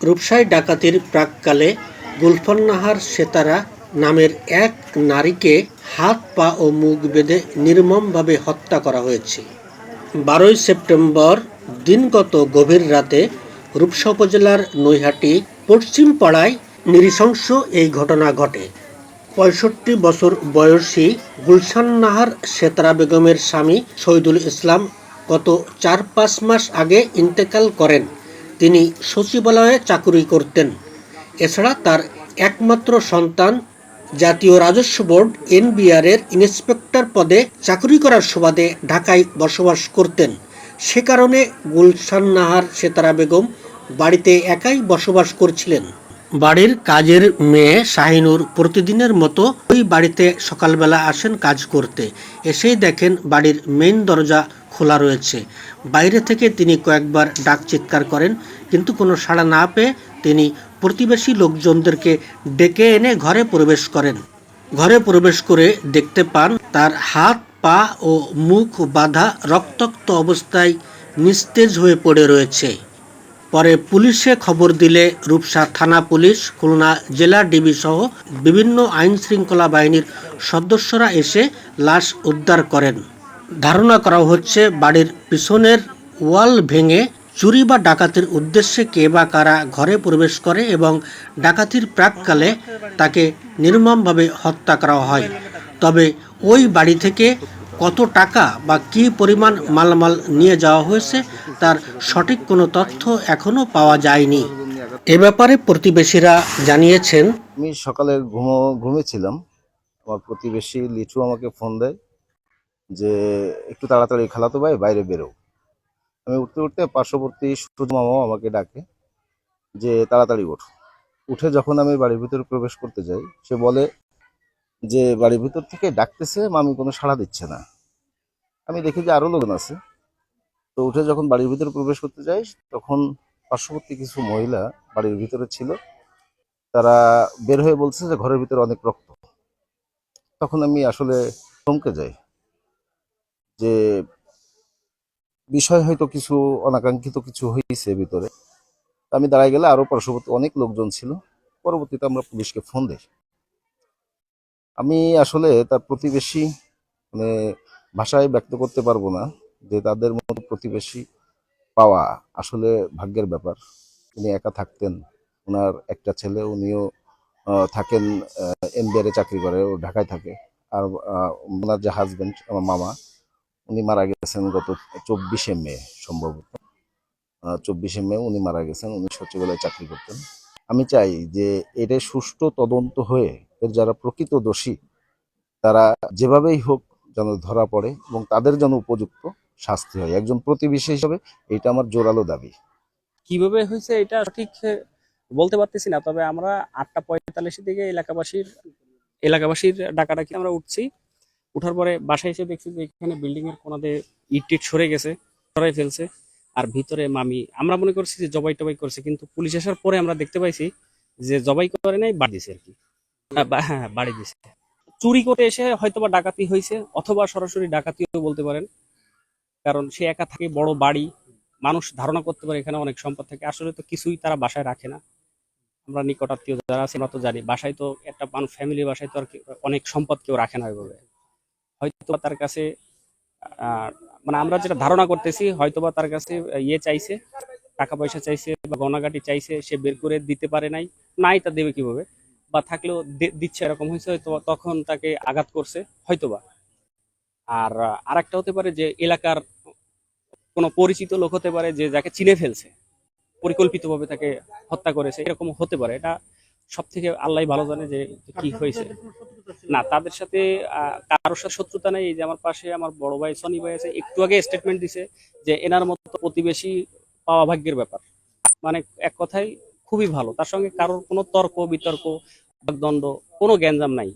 রূপসাই ডাকাতির প্রাককালে গুলফন্নাহার সেতারা নামের এক নারীকে হাত, পা ও মুখ বেঁধে নির্মমভাবে হত্যা করা হয়েছে। বারোই সেপ্টেম্বর দিনগত গভীর রাতে রূপসা উপজেলার নৈহাটি পশ্চিম পাড়ায় নৃশংস এই ঘটনা ঘটে। পঁয়ষট্টি বছর বয়সী গুলশান নাহার সেতারা বেগমের স্বামী শহীদুল ইসলাম গত চার পাঁচ মাস আগে ইন্তেকাল করেন। তিনি সচিবালয়ে চাকুরি করতেন। এছাড়া তার একমাত্র সন্তান জাতীয় রাজস্ব বোর্ড এনবিআর এর ইন্সপেক্টর পদে চাকুরি করার সুবাদে ঢাকায় বসবাস করতেন। সে কারণে গুলশান নাহার সেতারা বেগম বাড়িতে একাই বসবাস করছিলেন। বাড়ির কাজের মেয়ে শাহিনুর প্রতিদিনের মতো ওই বাড়িতে সকালবেলা আসেন কাজ করতে। এসেই দেখেন বাড়ির মেইন দরজা খোলা রয়েছে। বাইরে থেকে তিনি কয়েকবার ডাক চিৎকার করেন, কিন্তু কোনো সাড়া না পেয়ে তিনি প্রতিবেশী লোকজনদেরকে ডেকে এনে ঘরে প্রবেশ করেন। ঘরে প্রবেশ করে দেখতে পান তার হাত, পা ও মুখ বাঁধা রক্তাক্ত অবস্থায় নিস্তেজ হয়ে পড়ে রয়েছে। পরে পুলিশে খবর দিলে রূপসা থানা পুলিশ, খুলনা জেলা ডিবি সহ বিভিন্ন আইন শৃঙ্খলা বাহিনীর সদস্যরা এসে লাশ উদ্ধার করেন। ধারণা করা হচ্ছে, বাড়ির পিছনের ওয়াল ভেঙে চুরি বা ডাকাতির উদ্দেশ্যে কে বা কারা ঘরে প্রবেশ করে এবং ডাকাতির প্রাককালে তাকে নির্মমভাবে হত্যা করা হয়। তবে ওই বাড়ি থেকে কত টাকা বা কি পরিমাণ মালামাল নিয়ে যাওয়া হয়েছে তার সঠিক কোনো তথ্য এখনও পাওয়া যায়নি। এ ব্যাপারে প্রতিবেশীরা জানিয়েছেন, আমি সকালে ঘুমো, ঘুমিয়েছিলাম। আমার প্রতিবেশী লিচু আমাকে ফোন দেয় যে, একটু তাড়াতাড়ি খালাতো ভাই, বাইরে বেরো। আমি উঠতে উঠতে পার্শ্ববর্তী সুদ মামাও আমাকে ডাকে যে, তাড়াতাড়ি ওঠ। উঠে যখন আমি বাড়ির ভিতরে প্রবেশ করতে যাই, সে বলে যে বাড়ির ভিতর থেকে ডাকতেছে, মামি কোনো সাড়া দিচ্ছে না। আমি দেখি যে আরও লোকজন আছে। তো উঠে যখন বাড়ির ভিতরে প্রবেশ করতে যাই, তখন পার্শ্ববর্তী কিছু মহিলা বাড়ির ভিতরে ছিল। তারা বের হয়ে বলছে যে, ঘরের ভিতরে অনেক রক্ত। তখন আমি আসলে থমকে যাই যে, বিষয় হয়তো কিছু, অনাকাঙ্ক্ষিত কিছু হয়েছে ভিতরে। আমি দাঁড়ায় গেলে আরও পার্শ্ববর্তী অনেক লোকজন ছিল। পরবর্তীতে আমরা পুলিশকে ফোন দিই। আমি আসলে তার প্রতিবেশী মানে ভাষায় ব্যক্ত করতে পারব না যে তাদের মতো প্রতিবেশী পাওয়া আসলে ভাগ্যের ব্যাপার। উনি একা থাকতেন ওনার একটা ছেলে, উনিও থাকেন এমবিআর চাকরি করে, ও ঢাকায় থাকে। আর ওনার যে হাজব্যান্ড আমার মামা, উনি মারা গেছেন গত চব্বিশে মে সম্ভবত। চব্বিশে মে উনি মারা গেছেন, উনি সচিবালয়ে চাকরি করতেন। আমি চাই যে এটা সুষ্ঠু তদন্ত হয়ে এর যারা প্রকৃত দোষী, তারা যেভাবেই হোক যেন ধরা পড়ে এবং তাদের যেন উপযুক্ত শাস্তি হয়। একজন প্রতিবেশী হিসেবে এটা আমার জোরালো দাবি। কীভাবে হয়েছে এটা ঠিক বলতে পারতেছি না, তবে আমরা আটটা পঁয়তাল্লিশের দিকে এলাকাবাসীর এলাকাবাসীর ডাকাডাকি আমরা উঠছি। উঠার পরে বাসায় এসে দেখছি যে এখানে বিল্ডিং এর কোনাতে ইট টিট সরে গেছে, সরাই ফেলছে। আর ভিতরে মামি, আমরা মনে করছি যে জবাই টবাই করছে, কিন্তু পুলিশ আসার পরে আমরা দেখতে পাইছি যে জবাই করে নাই, বাড়ি দিছে আর কি। হ্যাঁ, হ্যাঁ বাড়ি দিছে চুরি করে এসে হয়তোবা ডাকাতি হয়েছে অথবা সরাসরি ডাকাতিও বলতে পারেন। কারণ সে একা থাকে বড় বাড়ি মানুষ ধারণা করতে পারে এখানে অনেক সম্পদ থাকে। আসলে তো কিছুই তারা বাসায় রাখে না। আমরা নিকট আত্মীয় যারা আছে আমরা তো জানি বাসায় তো একটা মানুষ ফ্যামিলি বাসায় তো আর অনেক সম্পদ কেউ রাখে না ওইভাবে। হয়তো তার কাছে মানে আমরা যেটা ধারণা করতেছি হয়তোবা তার কাছে ইয়ে চাইছে টাকা পয়সা চাইছে বা গণাগাটি চাইছে সে বের করে দিতে পারে নাই। নাই তা দেবে কীভাবে? বা থাকলেও দিচ্ছে এরকম হয়েছে, হয়তো তখন তাকে আঘাত করছে, হয়তোবা। আর আর একটা হতে পারে যে এলাকার কোনো পরিচিত লোক হতে পারে যে যাকে চিনে ফেলছে, পরিকল্পিতভাবে তাকে হত্যা করেছে, এরকম হতে পারে। এটা সব থেকে আল্লাহ ভালো জানে যে কি হয়েছে। না, তাদের সাথে কারোর সাথে শত্রুতা নেই। যে আমার পাশে আমার বড় ভাই সনি ভাই আছে, একটু আগে স্টেটমেন্ট দিছে যে এনার মতো প্রতিবেশী পাওয়া ভাগ্যের ব্যাপার। মানে এক কথাই খুবই ভালো। তার সঙ্গে কারোর কোনো তর্ক বিতর্ক দ্বন্দ্ব কোনো গ্যাঞ্জাম নাই।